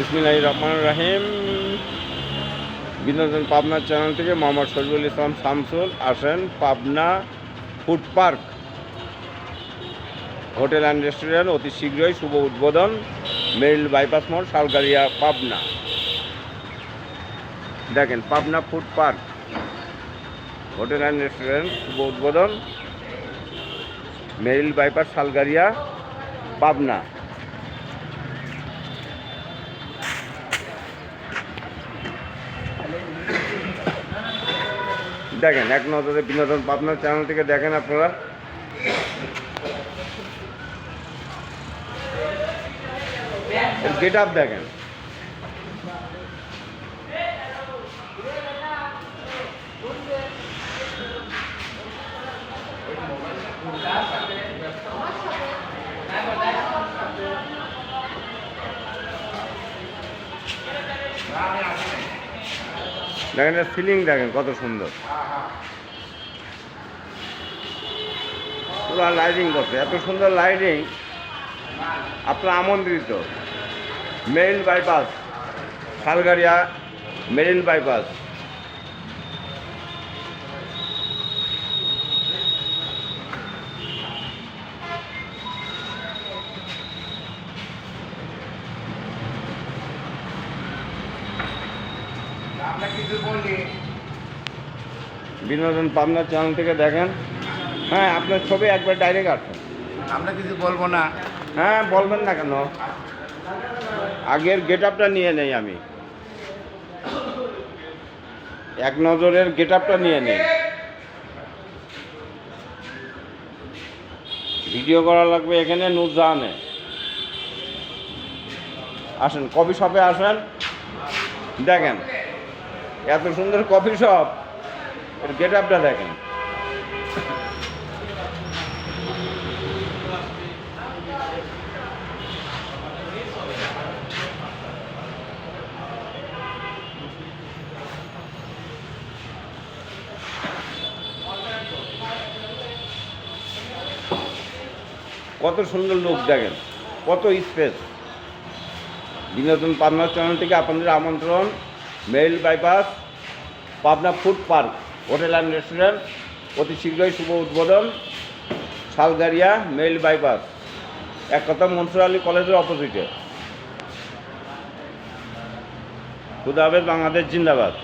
বিসমিল্লাহ রহমান রাহিম। বিনোদন পাবনা চ্যানেল থেকে মোহাম্মদ শরীফুল ইসলাম শামসুল আসেন Pabna food park. Hotel and restaurant অতি শীঘ্রই শুভ উদ্বোধন মেরিল বাইপাস মোড় শালগাড়িয়া, পাবনা। দেখেন, Pabna food park. Hotel and restaurant, শুভ উদ্বোধন মেরিল বাইপাস, শালগাড়িয়া, পাবনা। দেখেন এক নজরে বিনোদন পাবনার চ্যানেল থেকে দেখেন আপনারা। গেট আপ দেখেন। দেখেন সিলিং দেখেন কত সুন্দর। পুরো লাইটিং করছে, এত সুন্দর লাইটিং আপনার আমন্ত্রিত। Marine bypass Shalgaria marine bypass বিনোদন পাবনা চ্যানেল থেকে দেখেন। হ্যাঁ আপনার ছবি একবার ডাইরেক্ট আসুন আমরা কিছু বলব না। হ্যাঁ বলবেন না কেন? আগের গেট আপটা নিয়ে নেই আমি। এক নজরের গেট আপটা নিয়ে নেই। ভিডিও করা লাগবে এখানে নুরজাহানে। আসেন কফি শপে আসেন। দেখেন। এত সুন্দর কফি শপ। এর গেট আপটা দেখেন। কত সুন্দর লোক দেখেন। কত স্পেস বিনোদন পাবনা চ্যানেল থেকে আপনাদের আমন্ত্রণ। Meril bypass, Pabna food park, hotel and restaurant, অতি শীঘ্রই শুভ উদ্বোধন, শালগাড়িয়া মেল বাইপাস এক কথা মনসুর আলী কলেজের অপোজিটে। খুদা হাফেজ বাংলাদেশ জিন্দাবাদ।